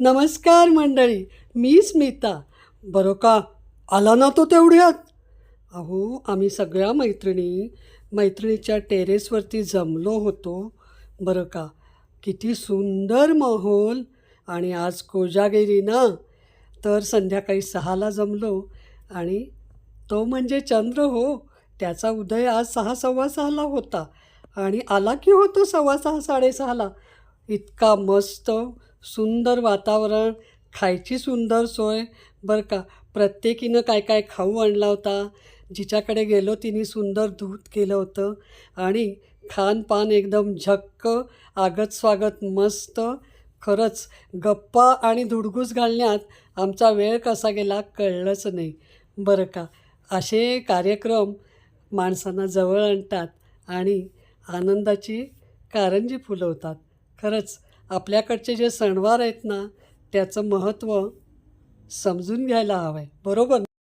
नमस्कार मंडळी मी स्मिता. बरं का? आला ना तो तेवढ्यात? अहो आम्ही सगळ्या मैत्रिणी मैत्रिणीच्या टेरेसवरती जमलो होतो. बरं का? किती सुंदर माहोल. आणि आज कोजागिरी ना? तर संध्याकाळी सहाला जमलो. आणि तो म्हणजे चंद्र हो. त्याचा उदय आज सहा सव्वा सहाला होता. आणि आला की होतो सव्वा सहा साडेसहाला इतका मस्त सुंदर वातावरण खायची सुंदर सोय. बरं का प्रत्येकीनं काय काय खाऊ आणला होता? जिच्याकडे गेलो तिने सुंदर दूध केलं होतं. आणि खानपान एकदम झक्क आगत स्वागत मस्त. खरंच गप्पा आणि धुडगूस घालण्यात आमचा वेळ कसा गेला कळलंच नाही. बरं का असे कार्यक्रम माणसांना जवळ आणतात आणि आनंदाची कारंजी फुलवतात. खरंच आपल्याकडचे जे सणवार आहेत ना त्याचं महत्त्व समजून घ्यायला हवं आहे बरोबर